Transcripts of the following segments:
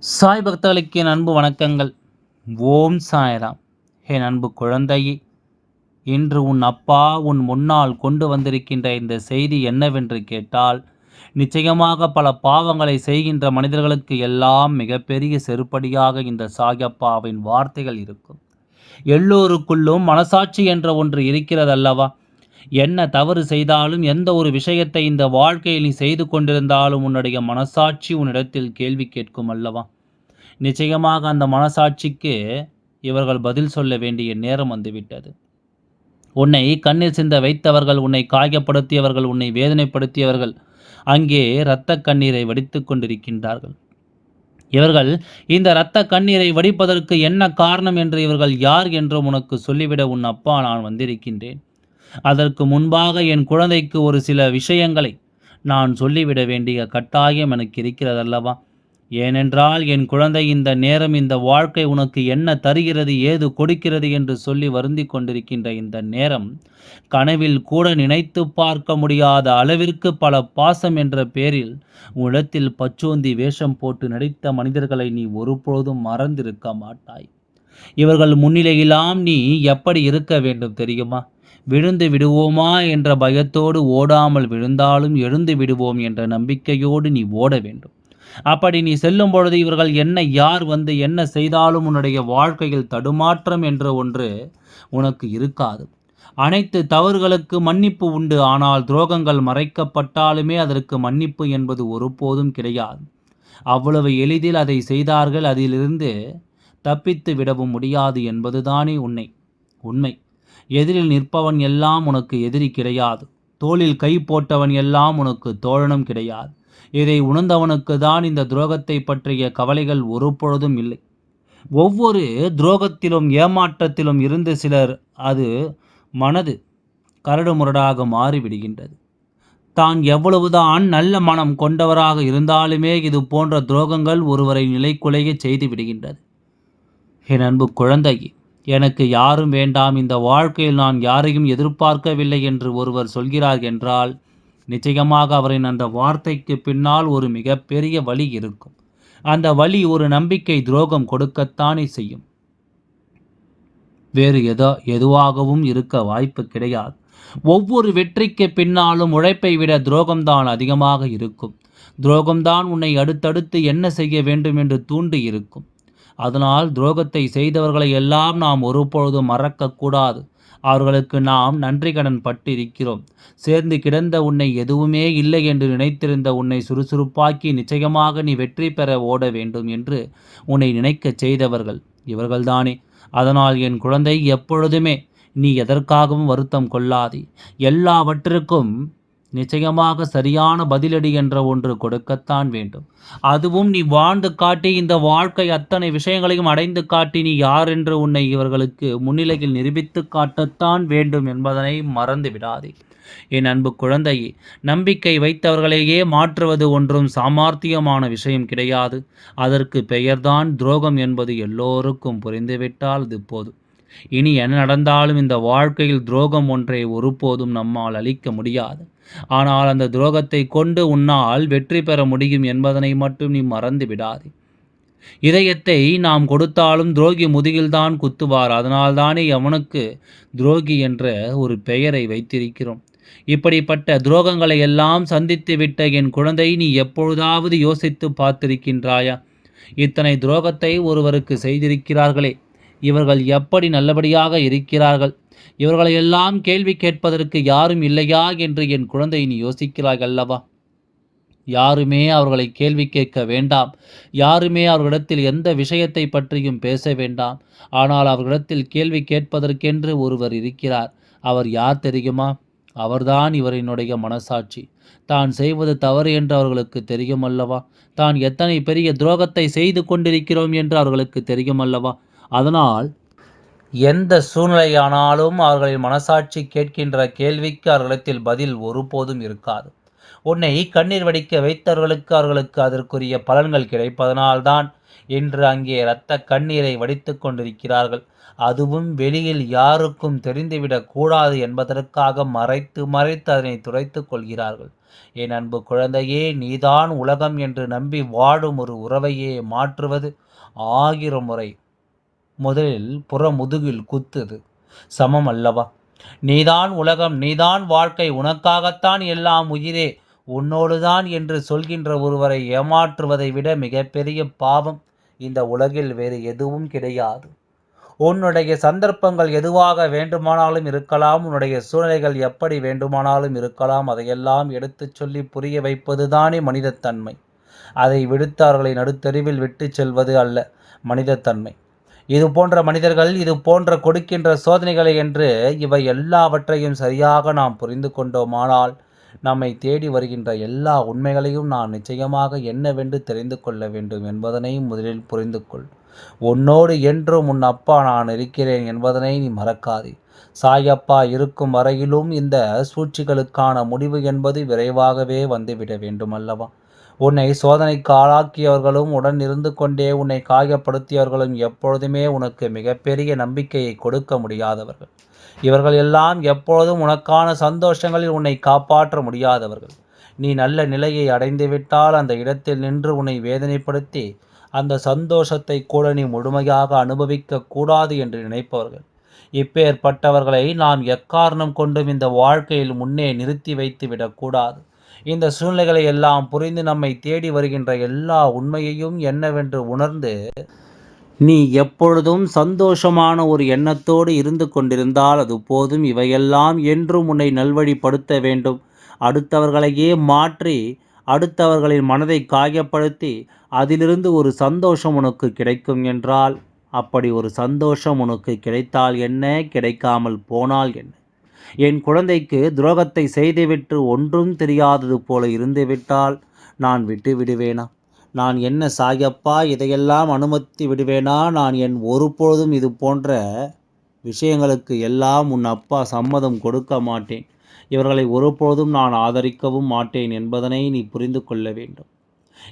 சாய் பக்தர்களுக்கு என் அன்பு வணக்கங்கள். ஓம் சாய்ராம். என் அன்பு குழந்தையே இன்று உன் அப்பா உன் முன்னால் கொண்டு வந்திருக்கின்ற இந்த செய்தி என்னவென்று கேட்டால் நிச்சயமாக பல பாவங்களை செய்கின்ற மனிதர்களுக்கு எல்லாம் மிகப்பெரிய செருப்படியாக இந்த சாயப்பாவின் வார்த்தைகள் இருக்கும். எல்லோருக்குள்ளும் மனசாட்சி என்ற ஒன்று இருக்கிறதல்லவா? என்ன தவறு செய்தாலும் எந்த ஒரு விஷயத்தை இந்த வாழ்க்கையில் நீ செய்து கொண்டிருந்தாலும் உன்னுடைய மனசாட்சி உன்னிடத்தில் கேள்வி கேட்கும் அல்லவா? நிச்சயமாக அந்த மனசாட்சிக்கு இவர்கள் பதில் சொல்ல வேண்டிய நேரம் வந்துவிட்டது. உன்னை கண்ணீர் சிந்த வைத்தவர்கள் உன்னை காயப்படுத்தியவர்கள் உன்னை வேதனைப்படுத்தியவர்கள் அங்கே இரத்த கண்ணீரை வடித்து கொண்டிருக்கின்றார்கள். இவர்கள் இந்த இரத்த கண்ணீரை வடிப்பதற்கு என்ன காரணம் என்று இவர்கள் யார் என்றும் உனக்கு சொல்லிவிட உன் அப்பா நான் வந்திருக்கின்றேன். அதற்கு முன்பாக என் குழந்தைக்கு ஒரு சில விஷயங்களை நான் சொல்லிவிட வேண்டிய கட்டாயம் எனக்கு இருக்கிறதல்லவா? ஏனென்றால் என் குழந்தை இந்த நேரம் இந்த வாழ்க்கை உனக்கு என்ன தருகிறது ஏது கொடுக்கிறது என்று சொல்லி வருந்தி கொண்டிருக்கின்ற இந்த நேரம் கனவில் கூட நினைத்து பார்க்க முடியாத அளவிற்கு பல பாசம் என்ற பேரில் உலத்தில் பச்சோந்தி வேஷம் போட்டு நடித்த மனிதர்களை நீ ஒருபொழுதும் மறந்திருக்க மாட்டாய். இவர்கள் முன்னிலையிலாம் நீ எப்படி இருக்க வேண்டும் தெரியுமா? விழுந்து விடுவோமா என்ற பயத்தோடு ஓடாமல் விழுந்தாலும் எழுந்து விடுவோம் என்ற நம்பிக்கையோடு நீ ஓட வேண்டும். அப்படி நீ செல்லும் பொழுது இவர்கள் என்ன யார் வந்து என்ன செய்தாலும் உன்னுடைய வாழ்க்கையில் தடுமாற்றம் என்ற ஒன்று உனக்கு இருக்காது. அனைத்து தவறுகளுக்கு மன்னிப்பு உண்டு. ஆனால் துரோகங்கள் மறைக்கப்பட்டாலுமே அதற்கு மன்னிப்பு என்பது ஒருபோதும் கிடையாது. அவ்வளவு எளிதில் அதை செய்தார்கள். அதிலிருந்து தப்பித்து விடவும் முடியாது என்பதுதானே உன்னை. உண்மை. எதிரில் நிற்பவன் எல்லாம் உனக்கு எதிரி கிடையாது. தோளில் கை போட்டவன் எல்லாம் உனக்கு தோழனும் கிடையாது. இதை உணர்ந்தவனுக்கு தான் இந்த துரோகத்தை பற்றிய கவலைகள் ஒரு பொழுதும் இல்லை. ஒவ்வொரு துரோகத்திலும் ஏமாற்றத்திலும் இருந்து சிலர் அது மனது கரடுமுரடாக மாறிவிடுகின்றது. தான் எவ்வளவுதான் நல்ல மனம் கொண்டவராக இருந்தாலுமே இது போன்ற துரோகங்கள் ஒருவரை நிலைக்குலைய செய்து விடுகின்றது. என் அன்பு குழந்தை எனக்கு யாரும் வேண்டாம் இந்த வாழ்க்கையில் நான் யாரையும் எதிர்பார்க்கவில்லை என்று ஒருவர் சொல்கிறார் என்றால் நிச்சயமாக அவரின் அந்த வார்த்தைக்கு பின்னால் ஒரு மிகப்பெரிய வழி இருக்கும். அந்த வழி ஒரு நம்பிக்கை துரோகம் கொடுக்கத்தானே செய்யும். வேறு எதோ எதுவாகவும் இருக்க வாய்ப்பு கிடையாது. ஒவ்வொரு வெற்றிக்கு பின்னாலும் உழைப்பை விட துரோகம்தான் அதிகமாக இருக்கும். துரோகம்தான் உன்னை அடுத்தடுத்து என்ன செய்ய வேண்டும் என்று தூண்டி இருக்கும். அதனால் துரோகத்தை செய்தவர்களை எல்லாம் நாம் ஒருபொழுதும் மறக்கக்கூடாது. அவர்களுக்கு நாம் நன்றி கடன் பட்டிருக்கிறோம். சேர்ந்து கிடந்த உன்னை எதுவுமே இல்லை என்று நினைத்திருந்த உன்னை சுறுசுறுப்பாக்கி நிச்சயமாக நீ வெற்றி பெற ஓட வேண்டும் என்று உன்னை நினைக்கச் செய்தவர்கள். இவர்கள்தானே. அதனால் என் குழந்தை எப்பொழுதுமே நீ எதற்காகவும் வருத்தம் கொள்ளாதே. எல்லாவற்றிற்கும் நிச்சயமாக சரியான பதிலடி என்ற ஒன்று கொடுக்கத்தான் வேண்டும். அதுவும் நீ வாழ்ந்து காட்டி இந்த வாழ்க்கை அத்தனை விஷயங்களையும் அடைந்து காட்டி நீ யார் என்று உன்னை இவர்களுக்கு முன்னிலையில் நிரூபித்து காட்டத்தான் வேண்டும் என்பதனை மறந்து விடாதே. என் அன்பு குழந்தையே நம்பிக்கை வைத்தவர்களையே மாற்றுவது ஒன்றும் சாமார்த்தியமான விஷயம் கிடையாது. அதற்கு பெயர்தான் துரோகம் என்பது எல்லோருக்கும் புரிந்துவிட்டால் இது போதும். இனி என்ன நடந்தாலும் இந்த வாழ்க்கையில் துரோகம் ஒன்றை ஒருபோதும் நம்மால் அளிக்க முடியாது. ஆனால் அந்த துரோகத்தை கொண்டு உன்னால் வெற்றி பெற முடியும் என்பதனை மட்டும் நீ மறந்து விடாதே. இதயத்தை நாம் கொடுத்தாலும் துரோகி முதுகில்தான் குத்துவார். அதனால்தானே அவனுக்கு துரோகி என்ற ஒரு பெயரை வைத்திருக்கிறோம். இப்படிப்பட்ட துரோகங்களை எல்லாம் சந்தித்து விட்ட என் குழந்தை நீ எப்பொழுதாவது யோசித்து பார்த்திருக்கின்றாயா? இத்தனை துரோகத்தை ஒருவருக்கு செய்திருக்கிறார்களே. இவர்கள் எப்படி நல்லபடியாக இருக்கிறார்கள்? இவர்களையெல்லாம் கேள்வி கேட்பதற்கு யாரும் இல்லையா என்று என் குழந்தை நீ யோசிக்கிறாய் அல்லவா? யாருமே அவர்களை கேள்வி கேட்க வேண்டாம். யாருமே அவர்களிடத்தில் எந்த விஷயத்தை பற்றியும் பேச வேண்டாம். ஆனால் அவர்களிடத்தில் கேள்வி கேட்பதற்கென்று ஒருவர் இருக்கிறார். அவர் யார் தெரியுமா? அவர்தான் இவரினுடைய மனசாட்சி. தான் செய்வது தவறு என்று அவர்களுக்கு தெரியும் அல்லவா தான் எத்தனை பெரிய துரோகத்தை செய்து கொண்டிருக்கிறோம் என்று அவர்களுக்கு தெரியும் அல்லவா அதனால் எந்த சூழ்நிலையானாலும் அவர்களின் மனசாட்சி கேட்கின்ற கேள்விக்கு அவர்களிடத்தில் பதில் ஒருபோதும் இருக்காது. உன்னை கண்ணீர் வடிக்க வைத்தவர்களுக்கு அவர்களுக்கு அதற்குரிய பலன்கள் கிடைப்பதனால்தான் இன்று அங்கே இரத்த கண்ணீரை வடித்து கொண்டிருக்கிறார்கள். அதுவும் வெளியில் யாருக்கும் தெரிந்துவிடக் கூடாது என்பதற்காக மறைத்து மறைத்து அதனை துடைத்து கொள்கிறார்கள். என் அன்பு குழந்தையே நீதான் உலகம் என்று நம்பி வாழும் ஒரு உறவையே மாற்றுவது ஆகிற முறை. முதலில் புறமுதுகில் குத்துது. சமம் அல்லவா? நீதான் உலகம் நீதான் வாழ்க்கை உனக்காகத்தான் எல்லாம் உயிரே. உன்னோடுதான் என்று சொல்கின்ற ஒருவரை ஏமாற்றுவதை விட மிகப்பெரிய பாவம் இந்த உலகில் வேறு எதுவும் கிடையாது. உன்னுடைய சந்தர்ப்பங்கள் எதுவாக வேண்டுமானாலும் இருக்கலாம் உன்னுடைய சூழ்நிலைகள் எப்படி வேண்டுமானாலும் இருக்கலாம் அதையெல்லாம் எடுத்துச் சொல்லி புரிய வைப்பதுதானே மனிதத்தன்மை. அதை விடுத்தார்களை நடுத்தெருவில் விட்டு செல்வது அல்ல மனிதத்தன்மை. இது போன்ற மனிதர்கள் இது போன்ற கொடுக்கின்ற சோதனைகளை என்று இவை எல்லாவற்றையும் சரியாக நாம் புரிந்து கொண்டோமானால் நம்மை தேடி வருகின்ற எல்லா உண்மைகளையும் நான் நிச்சயமாக என்னவென்று தெரிந்து கொள்ள வேண்டும் என்பதனையும் முதலில் புரிந்து கொள். உன்னோடு என்றும் உன் அப்பா நான் இருக்கிறேன் என்பதனை நீ மறக்காதே. சாயப்பா இருக்கும் வரையிலும் இந்த சூழ்ச்சிகளுக்கான முடிவு என்பது விரைவாகவே வந்துவிட வேண்டும் அல்லவா உன்னை சோதனைக்கு ஆளாக்கியவர்களும் உடன் இருந்து கொண்டே உன்னை காயப்படுத்தியவர்களும் எப்பொழுதுமே உனக்கு மிகப்பெரிய நம்பிக்கையை கொடுக்க முடியாதவர்கள். இவர்கள் எல்லாம் எப்பொழுதும் உனக்கான சந்தோஷங்களில் உன்னை காப்பாற்ற முடியாதவர்கள். நீ நல்ல நிலையை அடைந்துவிட்டால் அந்த இடத்தில் நின்று உன்னை வேதனைப்படுத்தி அந்த சந்தோஷத்தை கூட நீ முழுமையாக அனுபவிக்க கூடாது என்று நினைப்பவர்கள். இப்பேற்பட்டவர்களை நாம் எக்காரணம் கொண்டும் இந்த வாழ்க்கையில் முன்னே நிறுத்தி வைத்து விடக்கூடாது இந்த சூழ்நிலைகளை எல்லாம் புரிந்து நம்மை தேடி வருகின்ற எல்லா உண்மையையும் என்னவென்று உணர்ந்து நீ எப்பொழுதும் சந்தோஷமான ஒரு எண்ணத்தோடு இருந்து கொண்டிருந்தால் அது போதும். இவையெல்லாம் என்றும் உன்னை நல்வழிப்படுத்த வேண்டும். அடுத்தவர்களையே மாற்றி அடுத்தவர்களின் மனதை காயப்படுத்தி அதிலிருந்து ஒரு சந்தோஷம் உனக்கு கிடைக்கும் என்றால் அப்படி ஒரு சந்தோஷம் உனக்கு கிடைத்தால் என்ன? கிடைக்காமல் போனால் என்ன? என் குழந்தைக்கு துரோகத்தை செய்துவிட்டு ஒன்றும் தெரியாதது போல இருந்துவிட்டால் நான் விட்டு விடுவேனா? நான் என்ன சாயப்பா இதையெல்லாம் அனுமதி விடுவேனா? நான் என் ஒருபொழுதும் இது போன்ற விஷயங்களுக்கு எல்லாம் உன் அப்பா சம்மதம் கொடுக்க மாட்டேன். இவர்களை ஒருபொழுதும் நான் ஆதரிக்கவும் மாட்டேன் என்பதனை நீ புரிந்து கொள்ள வேண்டும்.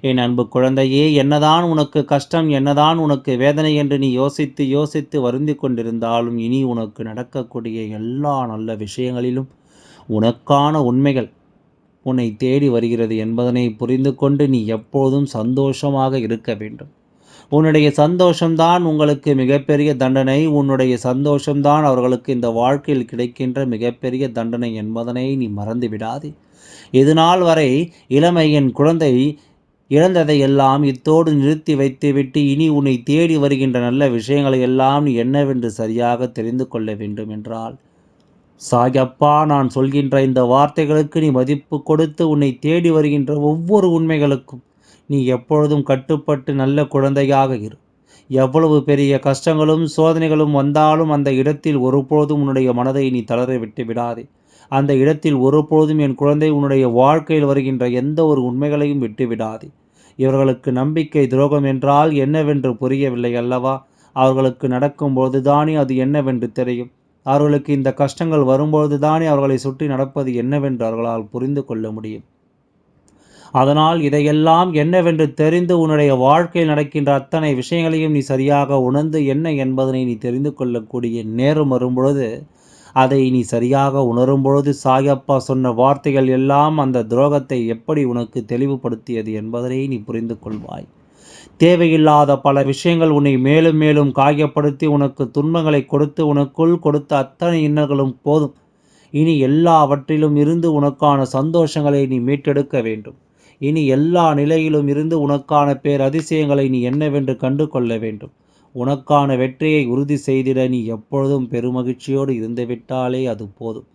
என் அன்பு குழந்தையே என்னதான் உனக்கு கஷ்டம் என்னதான் உனக்கு வேதனை என்று நீ யோசித்து யோசித்து வருந்தி கொண்டிருந்தாலும் இனி உனக்கு நடக்கக்கூடிய எல்லா நல்ல விஷயங்களிலும் உனக்கான உண்மைகள் உன்னை தேடி வருகிறது என்பதனை புரிந்து கொண்டு நீ எப்போதும் சந்தோஷமாக இருக்க வேண்டும். உன்னுடைய சந்தோஷம்தான் உங்களுக்கு மிகப்பெரிய தண்டனை உன்னுடைய சந்தோஷம்தான் அவர்களுக்கு இந்த வாழ்க்கையில் கிடைக்கின்ற மிகப்பெரிய தண்டனை என்பதனை நீ மறந்து விடாதே. இதுநாள் வரை இளமையின் குழந்தை இழந்ததை எல்லாம் இத்தோடு நிறுத்தி வைத்துவிட்டு இனி உன்னை தேடி வருகின்ற நல்ல விஷயங்களை எல்லாம் என்னவென்று சரியாக தெரிந்து கொள்ள வேண்டும் என்றால் சாயப்பா நான் சொல்கின்ற இந்த வார்த்தைகளுக்கு நீ மதிப்பு கொடுத்து உன்னை தேடி வருகின்ற ஒவ்வொரு உண்மைகளுக்கும் நீ எப்பொழுதும் கட்டுப்பட்டு நல்ல குழந்தையாக இரு. எவ்வளவு பெரிய கஷ்டங்களும் சோதனைகளும் வந்தாலும் அந்த இடத்தில் ஒருபோதும் உன்னுடைய மனதை நீ தளர விட்டு விடாதே. அந்த இடத்தில் ஒருபொழுதும் என் குழந்தை உன்னுடைய வாழ்க்கையில் வருகின்ற எந்த ஒரு உண்மைகளையும் விட்டுவிடாதே இவர்களுக்கு நம்பிக்கை துரோகம் என்றால் என்னவென்று புரியவில்லை அல்லவா? அவர்களுக்கு நடக்கும்போது தானே அது என்னவென்று தெரியும். அவர்களுக்கு இந்த கஷ்டங்கள் வரும்பொழுது தானே அவர்களை சுற்றி நடப்பது என்னவென்று அவர்களால் புரிந்து கொள்ள முடியும். அதனால் இதையெல்லாம் என்னவென்று தெரிந்து உன்னுடைய வாழ்க்கையில் நடக்கின்ற அத்தனை விஷயங்களையும் நீ சரியாக உணர்ந்து என்ன என்பதனை நீ தெரிந்து கொள்ளக்கூடிய நேரம் வரும்பொழுது அதை நீ சரியாக உணரும் பொழுது சாயப்பா சொன்ன வார்த்தைகள் எல்லாம் அந்த துரோகத்தை எப்படி உனக்கு தெளிவுபடுத்தியது என்பதனை நீ புரிந்து கொள்வாய். தேவையில்லாத பல விஷயங்கள் உன்னை மேலும் மேலும் காயப்படுத்தி உனக்கு துன்பங்களை கொடுத்து உனக்குள் கொடுத்த அத்தனை இன்னல்களும் போதும். இனி எல்லாவற்றிலும் இருந்து உனக்கான சந்தோஷங்களை நீ மீட்டெடுக்க வேண்டும். இனி எல்லா நிலையிலும் இருந்து உனக்கான பேர் அதிசயங்களை நீ என்னவென்று கண்டு கொள்ள வேண்டும். உனக்கான வெற்றியை உறுதி செய்திட நீ எப்பொழுதும் பெருமகிழ்ச்சியோடு இருந்துவிட்டாலே அது போதும்.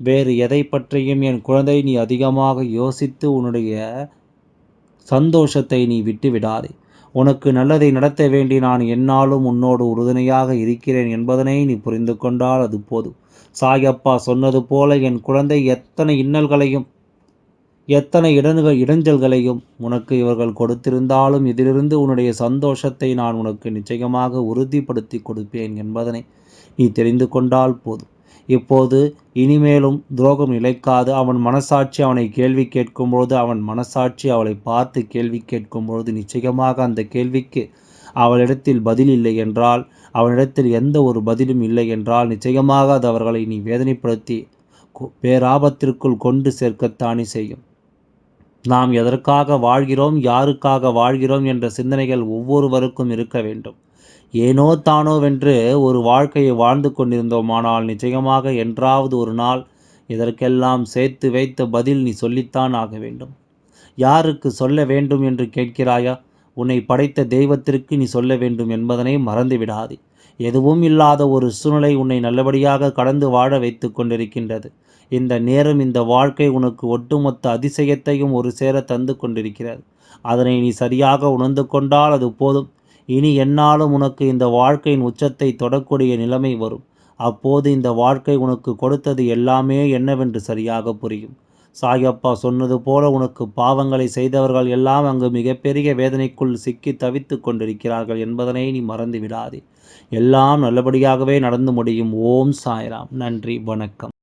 வேறு எதை பற்றியும் என் குழந்தை நீ அதிகமாக யோசித்து உன்னுடைய சந்தோஷத்தை நீ விட்டு விடாதே உனக்கு நல்லதை நடத்த வேண்டி நான் என்னாலும் உன்னோடு உறுதுணையாக இருக்கிறேன் என்பதனை நீ புரிந்து கொண்டால் அது போதும். சாயப்பா சொன்னது போல என் குழந்தை எத்தனை இன்னல்களையும் எத்தனை இடங்கள் இடைஞ்சல்களையும் உனக்கு இவர்கள் கொடுத்திருந்தாலும் இதிலிருந்து உன்னுடைய சந்தோஷத்தை நான் உனக்கு நிச்சயமாக உறுதிப்படுத்தி கொடுப்பேன் என்பதனை நீ தெரிந்து கொண்டால் போதும். இப்போது இனிமேலும் துரோகம் இழைக்காது. அவன் மனசாட்சி அவனை கேள்வி கேட்கும்பொழுது அவன் மனசாட்சி அவளை பார்த்து கேள்வி கேட்கும்பொழுது நிச்சயமாக அந்த கேள்விக்கு அவளிடத்தில் பதில் இல்லை என்றால் அவனிடத்தில் எந்த ஒரு பதிலும் இல்லை என்றால் நிச்சயமாக அது அவர்களை நீ வேதனைப்படுத்தி பேராபத்திற்குள் கொண்டு சேர்க்கத்தானே செய்யும். நாம் எதற்காக வாழ்கிறோம் யாருக்காக வாழ்கிறோம் என்ற சிந்தனைகள் ஒவ்வொருவருக்கும் இருக்க வேண்டும். ஏனோ தானோ வென்று ஒரு வாழ்க்கையை வாழ்ந்து கொண்டிருந்தோமானால் நிச்சயமாக என்றாவது ஒரு நாள் இதற்கெல்லாம் சேர்த்து வைத்த பதில் நீ சொல்லித்தான் ஆக வேண்டும். யாருக்கு சொல்ல வேண்டும் என்று கேட்கிறாயா? உன்னை படைத்த தெய்வத்திற்கு நீ சொல்ல வேண்டும் என்பதனை மறந்துவிடாதே எதுவும் இல்லாத ஒரு சூழ்நிலை உன்னை நல்லபடியாக கடந்து வாழ வைத்து கொண்டிருக்கின்றது. இந்த நேரம் இந்த வாழ்க்கை உனக்கு ஒட்டுமொத்த அதிசயத்தையும் ஒரு சேர தந்து கொண்டிருக்கிறது. அதனை நீ சரியாக உணர்ந்து கொண்டால் அது போதும். இனி என்னாலும் உனக்கு இந்த வாழ்க்கையின் உச்சத்தை தொடக்கூடிய நிலைமை வரும். அப்போது இந்த வாழ்க்கை உனக்கு கொடுத்தது எல்லாமே என்னவென்று சரியாக புரியும். சாயப்பா சொன்னது போல உனக்கு பாவங்களை செய்தவர்கள் எல்லாம் அங்கு மிகப்பெரிய வேதனைக்குள் சிக்கி தவித்து கொண்டிருக்கிறார்கள் என்பதனை நீ மறந்து விடாதே எல்லாம் நல்லபடியாகவே நடந்து முடியும். ஓம் சாய்ராம். நன்றி. வணக்கம்.